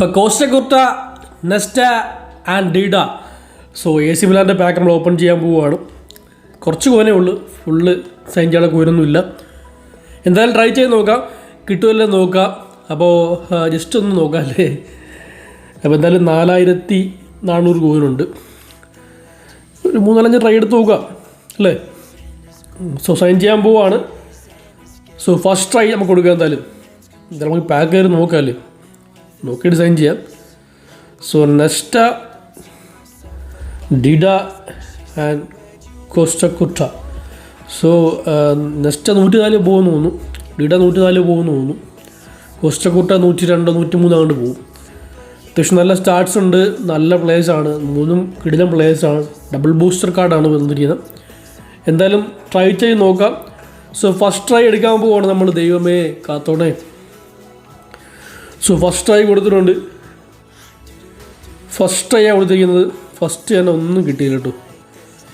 ഇപ്പോൾ Costacurta Nesta and Dida. So A C മിലാന്റെ pack നമ്മൾ open ചെയ്യാൻ പോവുകയാണ്. കുറച്ച് കോനേ ഉള്ളൂ. ഫുള്ള് സൈൻ ചെയ്യാനുള്ള കോരൊന്നുമില്ല എന്തായാലും ട്രൈ ചെയ്ത് നോക്കാം. കിട്ടുമല്ലോ നോക്കാം. അപ്പോൾ ജസ്റ്റ് ഒന്ന് നോക്കാം അല്ലേ? അപ്പോൾ എന്തായാലും നാലായിരത്തി നാനൂറ് കോയിനുണ്ട്. ഒരു മൂന്നാലഞ്ച് ട്രൈ എടുത്ത് നോക്കാം. അല്ലേ? സോ സൈൻ ചെയ്യാൻ പോവാണ് സോ ഫസ്റ്റ് ട്രൈ നമുക്ക് കൊടുക്കാം എന്തായാലും. എന്തായാലും നമുക്ക് പാക്ക് കയറി നോക്കാമല്ലേ നോക്കിയിട്ട് ഡിസൈൻ ചെയ്യാം. So Nesta Dida and Costacurta so Nesta നൂറ്റി നാല് പോകുന്നു തോന്നുന്നു. ഡിഡ നൂറ്റി നാല് പോകുന്നു തോന്നുന്നു. കോസ്റ്റക്കുട്ട നൂറ്റി രണ്ടോ നൂറ്റി മൂന്നാണ്ട് പോകും. അത്യാവശ്യം നല്ല സ്റ്റാർട്സ് ഉണ്ട് നല്ല പ്ലേയേഴ്സ് ആണ്. മൂന്നും കിടിലം പ്ലേയേഴ്സ് ആണ്. ഡബിൾ ബൂസ്റ്റർ കാർഡാണ് വന്നിരിക്കുന്നത്. എന്തായാലും ട്രൈ ചെയ്ത് നോക്കാം. സോ ഫസ്റ്റ് ട്രൈ എടുക്കാൻ പോവാണ് നമ്മൾ ദൈവമേ കാത്തോണേ. സോ ഫസ്റ്റ് ട്രൈ കൊടുത്തിട്ടുണ്ട്. ഫസ്റ്റ് ആയി ആണ് കൊടുത്തിരിക്കുന്നത്. ഫസ്റ്റ് തന്നെ ഒന്നും കിട്ടിയില്ല കേട്ടോ.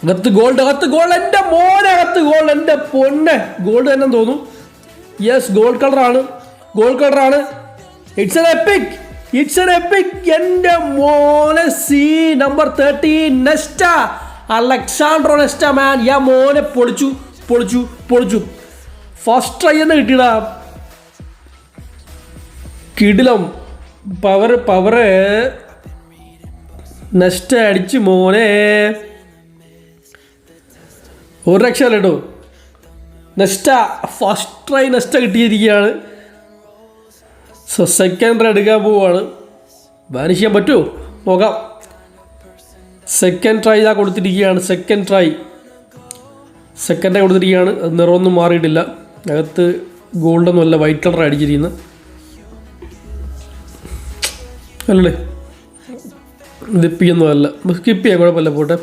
അകത്ത് ഗോൾഡ് അകത്ത് ഗോൾഡ് എന്റെ മോനെ അകത്ത് ഗോൾഡ് എന്റെ പൊന്നെ. ഗോൾഡ് തന്നെ തോന്നും. യെസ് ഗോൾഡ് കളറാണ് ഗോൾഡ് കളറാണ് it's an epic it's an epic എന്റെ മോനെ see number thirteen Nesta Alessandro Nesta man യാ മോനെ പൊളിച്ചു പൊളിച്ചു പൊളിച്ചു. ഫസ്റ്റ് ട്രൈ തന്നെ കിട്ടിയടാ കിടിലം. Power power. നെസ്റ്റ് അടിച്ച് മോനെ. ഒരു രക്ഷയല്ല കേട്ടോ. നെസ്റ്റ ഫസ്റ്റ് ട്രൈ നെസ്റ്റ കിട്ടിയിരിക്കുകയാണ്. സോ സെക്കൻഡ് ട്രൈ എടുക്കാൻ പോവുകയാണ് ബാനിഷ് ചെയ്യാൻ പറ്റുമോ? നോക്കാം. സെക്കൻഡ് ട്രൈ ഇതാ കൊടുത്തിരിക്കുകയാണ്. സെക്കൻഡ് ട്രൈ സെക്കൻഡ് കൊടുത്തിരിക്കുകയാണ്. അത് നിറമൊന്നും മാറിയിട്ടില്ല. അകത്ത് ഗോൾഡൊന്നും അല്ല വൈറ്റ് കളർ അടിച്ചിരിക്കുന്നത് അല്ലേ ഇതിപ്പിക്കൊന്നും അല്ല. സ്കിപ്പ് ചെയ്യാം കുഴപ്പമില്ല പോട്ടെ.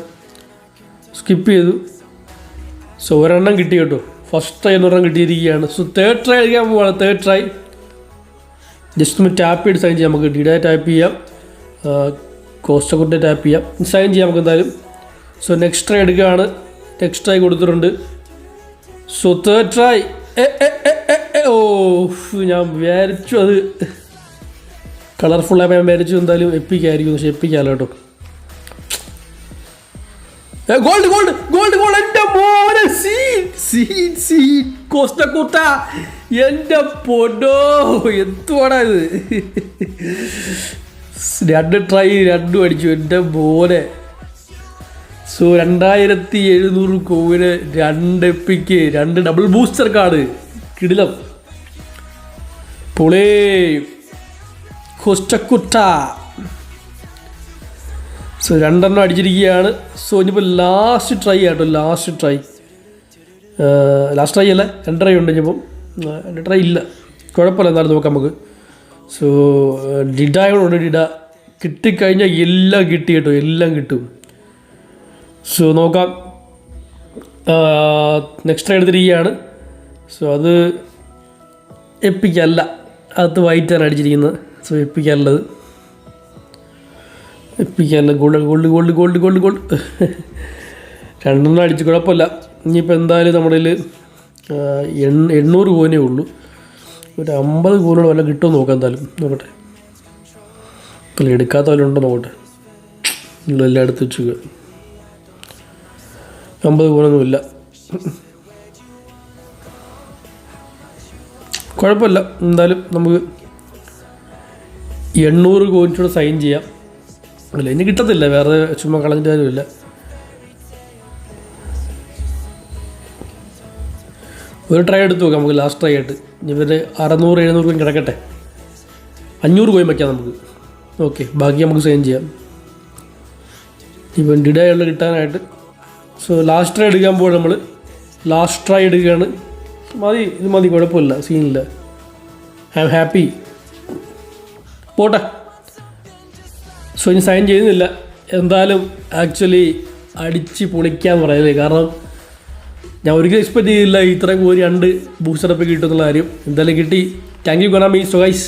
സ്കിപ്പ് ചെയ്തു. സോ ഒരെണ്ണം കിട്ടി കേട്ടോ. ഫസ്റ്റ് ട്രൈ എന്നൊരെണ്ണം കിട്ടിയിരിക്കുകയാണ്. സോ തേർഡ് ട്രൈ കഴിക്കാൻ പോവാണ്. തേർഡ് ട്രൈ ജസ്റ്റ് ഒന്ന് ടാപ്പ് ചെയ്ത് സൈൻ ചെയ്യാം നമുക്ക്. ഡിഡായി ടാപ്പ് ചെയ്യാം. കോസ്റ്റക്കുട്ടെ ടാപ്പ് ചെയ്യാം. സൈൻ ചെയ്യാം നമുക്ക് എന്തായാലും. സോ നെക്സ്റ്റ് ട്രൈ എടുക്കുകയാണ്. നെക്സ്റ്റ് ട്രൈ കൊടുത്തിട്ടുണ്ട്. സോ തേർഡ് ട്രൈ ഓ ഞാൻ വിചാരിച്ചു അത്. കളർഫുള്ളായി ഞാൻ വിചാരിച്ചു എന്തായാലും എപ്പിക്കായിരിക്കും പക്ഷെ എപ്പിക്കാലോ കേട്ടോ. ഗോൾഡ് ഗോൾഡ് ഗോൾഡ് ഗോൾഡ് എന്റെ മോനെ സീൻ സീൻ സീൻ കോസ്റ്റ എന്റെ പൊന്നോ എന്തുവാടാ ഇത്? രണ്ട് ട്രൈ രണ്ടും അടിച്ചു എന്റെ മോനെ. സോ രണ്ടായിരത്തി എഴുന്നൂറ് കോവിന് രണ്ട് എപ്പിക്ക് രണ്ട് ഡബിൾ ബൂസ്റ്റർ കാർഡ് കിടിലം. പൊളേ. കൊസ്റ്റക്കുട്ട സോ രണ്ടെണ്ണം അടിച്ചിരിക്കുകയാണ്. സോ ഇനിയിപ്പോൾ ലാസ്റ്റ് ട്രൈ ആട്ടോ ലാസ്റ്റ് ട്രൈ ലാസ്റ്റ് ട്രൈ അല്ല രണ്ട് ട്രൈ ഉണ്ട് ഇനിയിപ്പം. ആ, രണ്ട് ട്രൈ ഇല്ല. കുഴപ്പമില്ല എന്നാലും നോക്കാം നമുക്ക്. സോ ഡിഡായോടുണ്ട് ഡിഡ കിട്ടിക്കഴിഞ്ഞാൽ എല്ലാം കിട്ടി കേട്ടോ എല്ലാം കിട്ടും. സോ നോക്കാം. നെക്സ്റ്റ് ട്രൈ എടുത്തിരിക്കുകയാണ്. സോ അത് എപ്പിക്കല്ല അത് വൈറ്റാണ് അടിച്ചിരിക്കുന്നത്. So എപ്പിക്കാനുള്ള gold gold gold gold gold gold രണ്ടെണ്ണം അടിച്ച് കുഴപ്പമില്ല. ഇനിയിപ്പോൾ എന്തായാലും നമ്മുടെ എണ്ണ എണ്ണൂറ് കോനേ ഉള്ളൂ. ഒരു അമ്പത് കോനോട് വല്ല കിട്ടുമോ നോക്കാം എന്തായാലും. നോക്കട്ടെ. അല്ല എടുക്കാത്ത വല്ല ഉണ്ടോ നോക്കട്ടെ. നിങ്ങളെല്ലാം എടുത്ത് വെച്ചുക അമ്പത് കോനൊന്നുമില്ല കുഴപ്പമില്ല. എന്തായാലും നമുക്ക് എണ്ണൂറ് കോയിൻസൂടെ സൈൻ ചെയ്യാം. അല്ല ഇനി കിട്ടത്തില്ല വേറെ ചുമ്മാ കളഞ്ഞിട്ട് കാര്യമില്ല. ഒരു ട്രൈ എടുത്ത് നോക്കാം നമുക്ക് ലാസ്റ്റ് ട്രൈ ആയിട്ട്. ഇവർ അറുന്നൂറ് എഴുന്നൂറ് കോയിൻ കിടക്കട്ടെ. അഞ്ഞൂറ് കോയിൻ വയ്ക്കാം നമുക്ക്. ഓക്കെ ബാക്കി നമുക്ക് സൈൻ ചെയ്യാം. ഇപ്പം ഡിഡേ ഉള്ള കിട്ടാനായിട്ട്. സോ ലാസ്റ്റ് ട്രൈ എടുക്കാൻ പോകുമ്പോൾ നമ്മൾ ലാസ്റ്റ് ട്രൈ എടുക്കുകയാണ്. മതി ഇത് മതി കുഴപ്പമില്ല സീനില്ല ഐ ആം ഹാപ്പി പോട്ടെ. സോ ഇനി സൈൻ ചെയ്യുന്നില്ല. എന്തായാലും ആക്ച്വലി അടിച്ച് പൊളിക്കാൻ പറയുന്നത് കാരണം ഞാൻ ഒരിക്കലും എക്സ്പെക്ട് ചെയ്തില്ല ഇത്രയും ഒരു രണ്ട് ബൂസ്റ്റർ ഒക്കെ കിട്ടുമെന്നുള്ള കാര്യം. എന്തായാലും കിട്ടി. Thank you Konami so guys